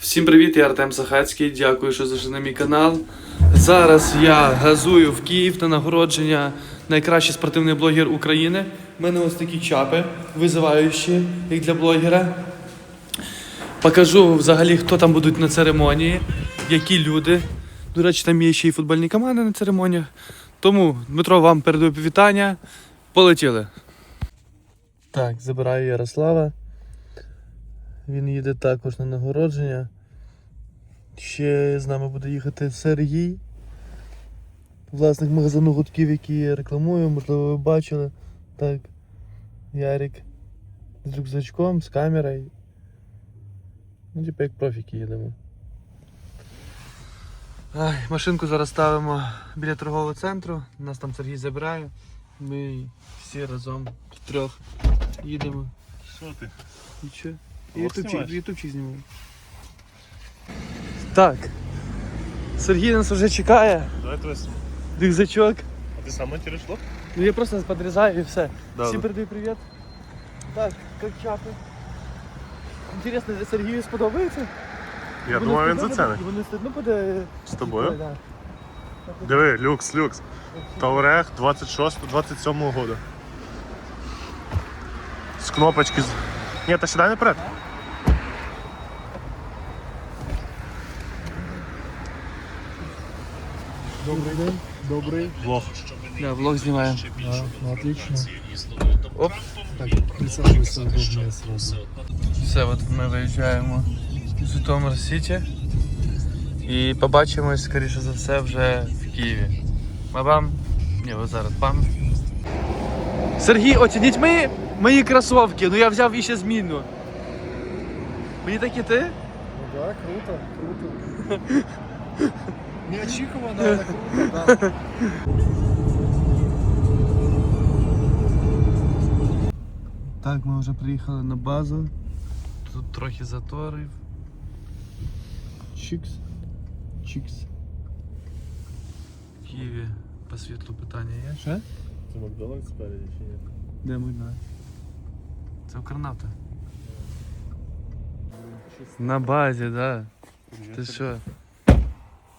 Всім привіт, я Артем Сахацький. Дякую, що зайшли на мій канал. Зараз я газую в Київ на нагородження найкращий спортивний блогер України. У мене ось такі чапи, визиваючі, як для блогера. Покажу взагалі, хто там будуть на церемонії, які люди. До речі, там є ще й футбольні команди на церемоніях. Тому, Дмитро, вам передаю привітання. Полетіли. Так, забираю Ярослава. Він їде також на нагородження. Ще з нами буде їхати Сергій. Власник магазину гудків, який я рекламую, можливо, ви бачили. Так. Ярик. З рюкзачком, з камерою. Ну, типу як профіки їдемо. Ай, машинку зараз ставимо біля торгового центру. Нас там Сергій забирає. Ми всі разом трьох їдемо. Що ти? Нічого. Ютубчик, ютубчик знімаю. Так. Сергій нас вже чекає. Давай твоє сам. Рюкзачок. А ти сам монтуєш влог? Ну я просто подрезаю і все. Да, Всім да. передаю привіт. Так, як чапи. Інтересно, Сергію сподобається? Я Вони думаю, він стидно зацінить. буде- Вони стидно буде. З тобою? Да. Диви, люкс, люкс. Таурех 26-27 года. З кнопочки. з- Ні, та сідай наперед. Добрый день. Добрый. Влог. Да, влог знімаємо. Да, ну отлично. Оп. Так, присаживайся удобнее сразу. Все, от ми виїжджаємо з Житомир Сіті. І побачимось, скоріше за все, вже в Києві. Бабам. Ні, ось зараз пам. Сергій, оцініть мої, мої кросовки. Ну я взяв іще змінну. Мені так іти? Ну да, круто, круто. Неочікувано, але круто, да. Так, ми вже приїхали на базу. Тут трохи заторів. Чікс. Чікс. В Києві по світлу питання є. Що? Це Макдональдс спереді чи ні? Де знаємо? Це Укрнафта. На базі, так. Да. Ти що?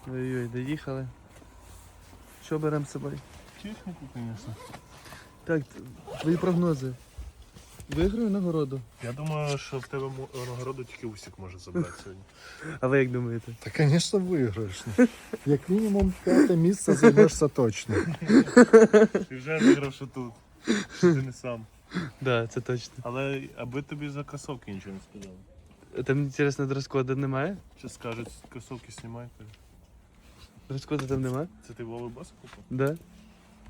Ой-ой, доїхали. Що беремо з собою? Техніку, звісно. Так, твої прогнози. Виграю нагороду. Я думаю, що в тебе нагороду тільки Усік може забрати сьогодні. А ви як думаєте? Та, конечно, виграєш. Як мінімум п'яте місце займешся точно. Ти вже виграв, що тут. Що ти не сам. Да, це точно. Але аби тобі за кросовки нічого не сказали. Там інтересно, дрес-коду немає? Чи скажуть, кросовки знімайте. Дрес-коду там немає? Це ти Вови Бас купив? Да.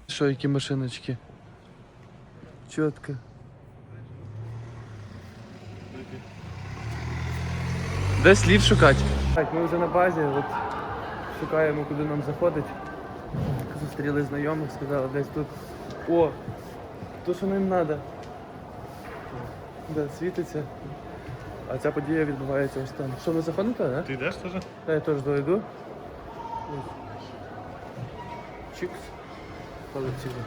Що, які машиночки? Чітко. Де слів шукати? Так, ми вже на базі, от шукаємо, куди нам заходить. Зустріли знайомих, сказали, десь тут. О! То, що нам треба. Да, світиться. А ця подія відбувається ось там. Що, ви заходите, так? Да? Ти йдеш теж? Та я теж дойду. Чикс. Полетіли.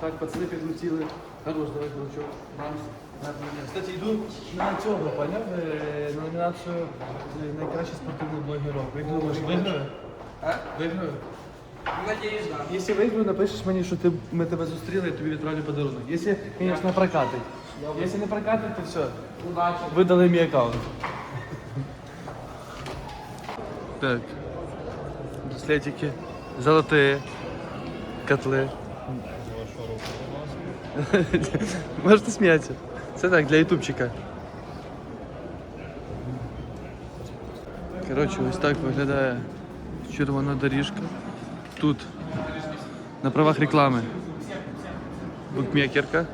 Так, пацани підлетіли. Хорош, давай. Бамс. Кстати, йду на цього, поняв? Е, На номінацію е, найкращий спортивний блогер року. Як думаєш, виграю? Виграю? Надеюсь, да. Якщо виграю, напишеш мені, що ти, ми тебе зустріли, я тобі відправлю подарунок. Якщо, звісно, прокатить. Якщо не прокатить, то все. Удачи. Видали мій аккаунт. Так. Браслетики. Золотые. Котли. Можете сміятися. Це так, для ютубчика. Коротше, ось так виглядає червона доріжка. Тут на правах реклами. Букмекерка.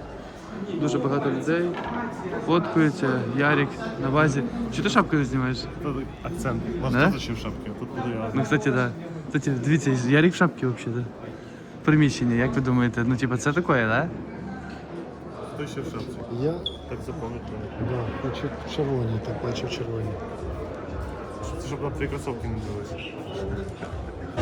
Дуже багато людей. Фоткаються, Ярик на базі. Чи ти шапку не знімаєш? Тут акцент. Нас Да? теж ще а тут буду я. Ну, кстати, да. Кстати, дивіться, Ярик в шапці взагалі, да? Приміщення, як ви думаєте? Ну, типа, це таке, да? Хто ще в шапці? Я Так запам'ятаю. да, хочу червоні, так бачив червоні. Щоб на твої кросовки не дивилися.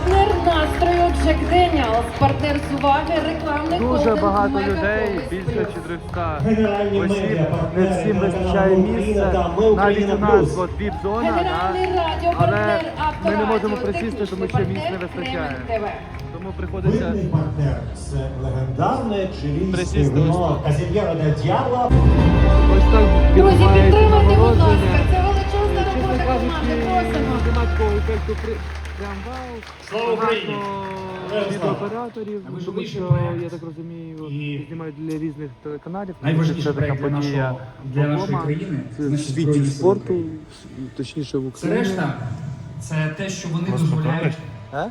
Не настрою Джек Деніалс, партнер з уваги, рекламний Дуже холдинг багато «Мегаполіс людей, більше Плюс». 400 Генеральні осіб. медіа, Не партнери всім вистачає місця. Ми Навіть Україна у нас Плюс. от віп-зона, да? Але радіопартнер ми не можемо присісти, тому що місць не вистачає. Тому приходиться Видний партнер це легендарне чилійське Присісти ось вино Казільєро де Д'ябло. ось так Друзі, підтримайте, будь ласка, це величезна робота команди. Просимо. нема такого ефекту при прям вау. Слава Україні! Багато відеооператорів, тому що, Важливіший я так розумію, і знімають для різних телеканалів. Найважливіший Це така проект для подія нашого для нашої вагома. країни Це Збройні Сили спорту, України. точніше в Все Україні. решта це те, що вони Вас дозволяють? А?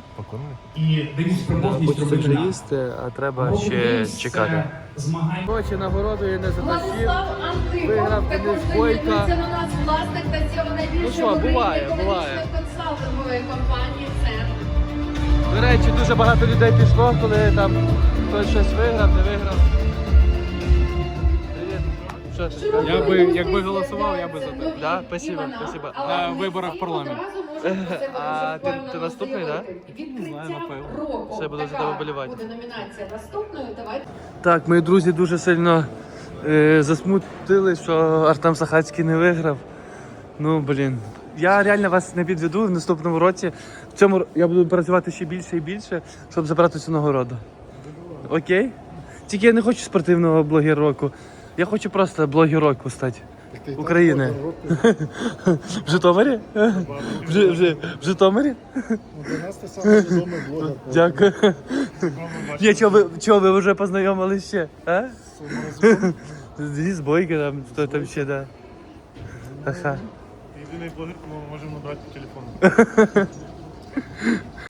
І дають спроможність Хочеться робити вже нам. їсти, а треба Rocket ще чекати. Це змагання. Коротше, нагородою не затащив. Владислав Антипов Виграв також Денис доєднується до нас власник та цього найбільшої Ну що, в Україні буває, буває. Консалтингової компанії «Центр». До речі, дуже багато людей пішло, коли там хтось щось виграв, не виграв. Привіт. Що ти? Я би, якби голосував, я би за тебе. Да? Спасибо, спасибо. На виборах в парламент. А ти- ти наступний, да? Відкриття року. Все, буду за тебе вболівати. Буде номінація наступною. Давайте. Так, мої друзі дуже сильно е, засмутили, що Артем Сахацький не виграв. Ну, блін. Я реально вас не підведу в наступному році. В цьому я буду працювати ще більше і більше, щоб забрати цю нагороду. Окей? Тільки я не хочу спортивного блогера року. Я хочу просто блогер року стати. України. В Житомирі? В, Жи- в, Житомирі? Ну, Для нас ти самий відомий блогер. Дякую. Ні, чого ви, вже познайомились ще? А? своєму розвитку. Там, хто там ще, да. Ага. Єдиний блогер, кому ми можемо набрати телефон.